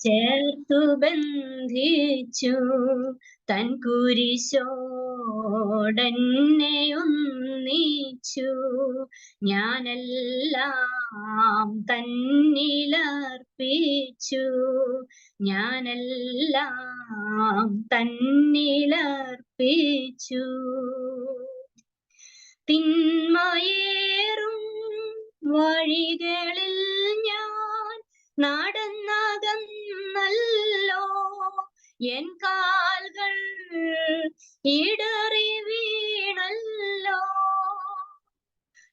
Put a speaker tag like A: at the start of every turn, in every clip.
A: ചേർത്തു ബന്ധിച്ചു തൻ കുരിശോടന്നെ ഒന്നിച്ചു. ഞാനെല്ലാം തന്നിലർപ്പിച്ചു. ഞാനെല്ലാം തന്നിലർപ്പിച്ചു. തിന്മയേറും ഞാൻ നടന്നകന്നല്ലോ. എൻ കാൽകൾ ഇടറി വീണല്ലോ.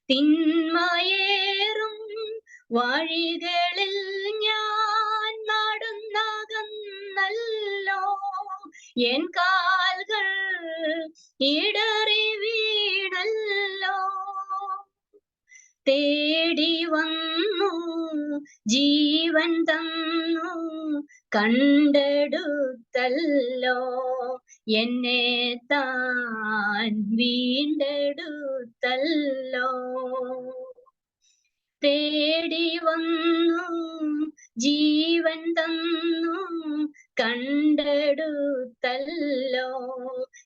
A: തിന്മയേറും വഴികളിൽ ഞാൻ നടന്നകന്നല്ലോ. എൻ കാൽകൾ ഇടറി വീണല്ലോ. തേടി വന്നു ജീവൻ തന്നു കണ്ടെടുത്തല്ലോ. എന്നെ താൻ വീണ്ടെടുത്തല്ലോ. തേടി വന്നു ജീവൻ തന്നു കണ്ടെടുത്തല്ലോ.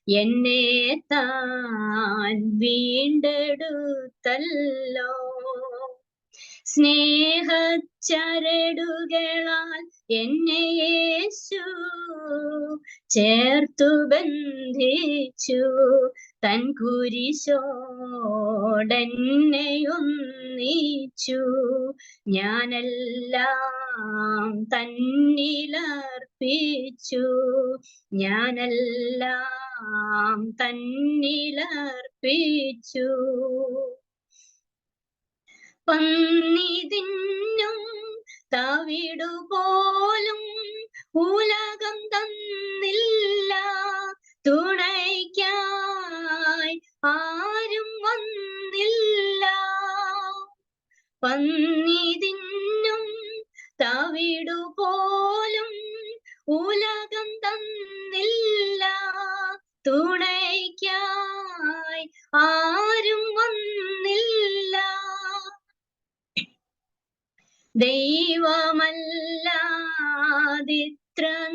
A: എന്നെ താൻ വീണ്ടെടുത്തല്ലോ. സ്നേഹച്ചരടുകളാൽ എന്നെ യേശു ചേർത്തു ബന്ധിച്ചു. തൻ കുരിശോടന്നെയൊന്നിച്ചു. ഞാനെല്ലാം തന്നിലർപ്പിച്ചു. ഞാനെല്ലാം തന്നിലർപ്പിച്ചു. പന്നി തിന്നും തവിടുപോലും ഉലകം തന്നില്ല. തുണയ്ക്കായി ആരും വന്നില്ല. പന്നി തിന്നും തവിടുപോലും ഉലകം തന്നില്ല. തുണയ്ക്കായി ആരും ദൈവമല്ലാതിത്ര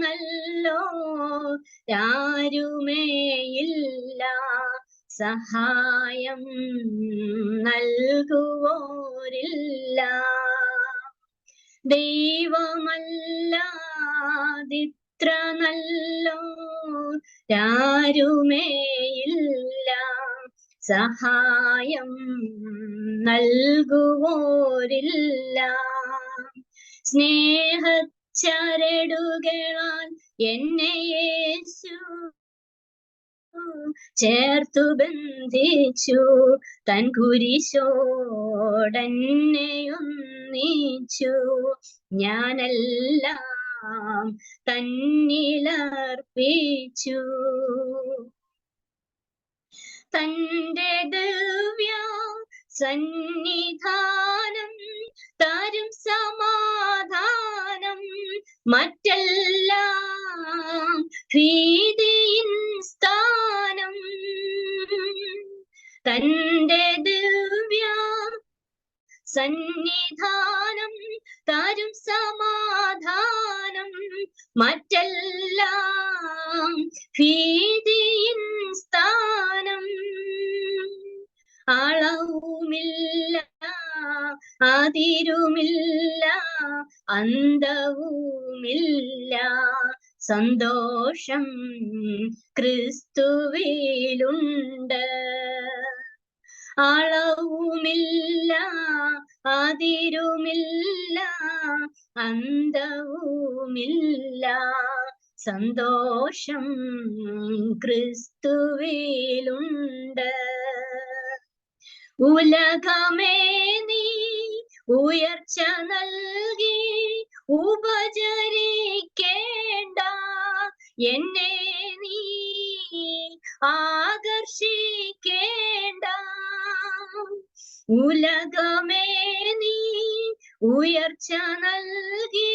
A: നല്ലോ ആരുമേയില്ല സഹായം നൽകുവോരില്ല. ദൈവമല്ലാതിത്ര നല്ലോ ആരുമേയില്ല സഹായം നൽകുവോരില്ല. സ്നേഹച്ചരടുകളാൽ എന്നെ യേശു ചേർത്തു ബന്ധിച്ചു. തൻ കുരിശോടന്നെയൊന്നിച്ചു. ഞാനെല്ലാം തന്നിലർപ്പിച്ചു. തന്റെ ദിവ്യ സന്നിധാനം തരും സമാധാനം മറ്റെല്ലാം ഭീതിയിൻ സ്ഥാനം. തന്റെ ദിവ്യ സന്നിധാനം തരും സമാധാനം മറ്റെല്ലാം ഭീതിയിൻ അളവുമില്ല അതിരുമില്ല അന്തവുമില്ല. സന്തോഷം ക്രിസ്തുവിലുണ്ട്. അളവുമില്ല അതിരുമില്ല അന്തവുമില്ല. സന്തോഷം ക്രിസ്തുവിലുണ്ട്. ഉലകമേ നീ ഉയർച്ച നൽകി ഉപചരിക്കേണ്ട എന്നെ നീ ആകർഷിക്കേണ്ട ഉലകമേ നീ ഉയർച്ച നൽകി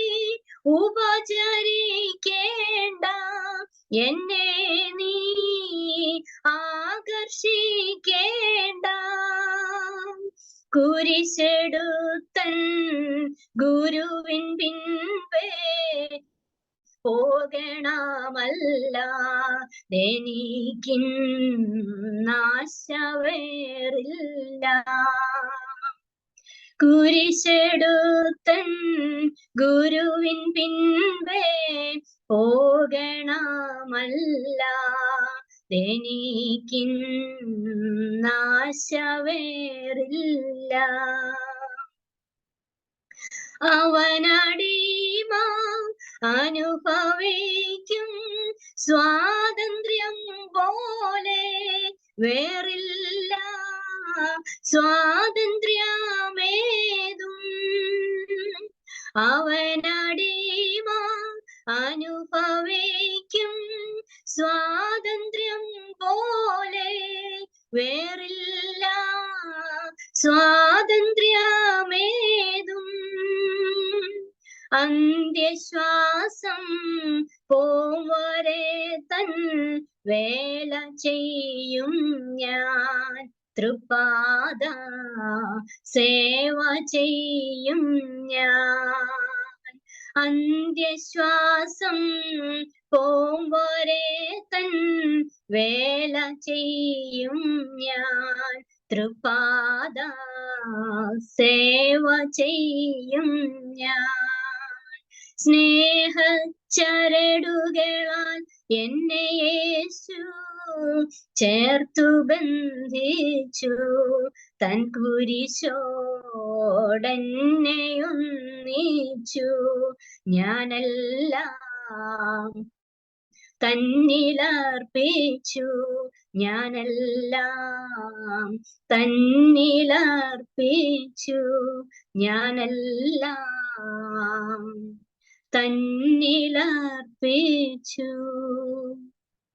A: ഉപചരിക്കേണ്ട എന്നെ നീ ആകർഷിക്കേണ്ട കുരിശെടുത്തൻ ഗുരുവിൻ പിൻപേ. പോകണമല്ല എനിക്കിൻ നാശവേറില്ല കുരിശെടുത്തൻ ഗുരുവിൻ പിൻപേ. പോകണമല്ല എനിക്കിൻ നാശവേറില്ല അവനടിമ അനുഭവിക്കും സ്വാതന്ത്ര്യം പോലെ വേറില്ല. സ്വാതന്ത്ര്യമേതും അവനടിമ അന്ത്യശ്വാസം പോവരെ തൻ വേല ചെയ്യും ഞാൻ. തൃപാദ സേവ ചെയ്യും ഞാൻ. അന്ത്യശ്വാസം പോവരെ തൻ വേല ചെയ്യും ഞാൻ. തൃപാദ സേവ ചെയ്യും ഞാൻ. സ്നേഹച്ചരടുകളാൽ എന്നെ യേശു ചേർത്തു ബന്ധിച്ചു. തൻ കുരിശോടെന്നെ ഒന്നിച്ചു. ഞാനെല്ലാം തന്നിലർപ്പിച്ചു. ഞാനെല്ലാം തന്നിലർപ്പിച്ചു. ഞാനെല്ലാം തന്നിലർപ്പിച്ചു.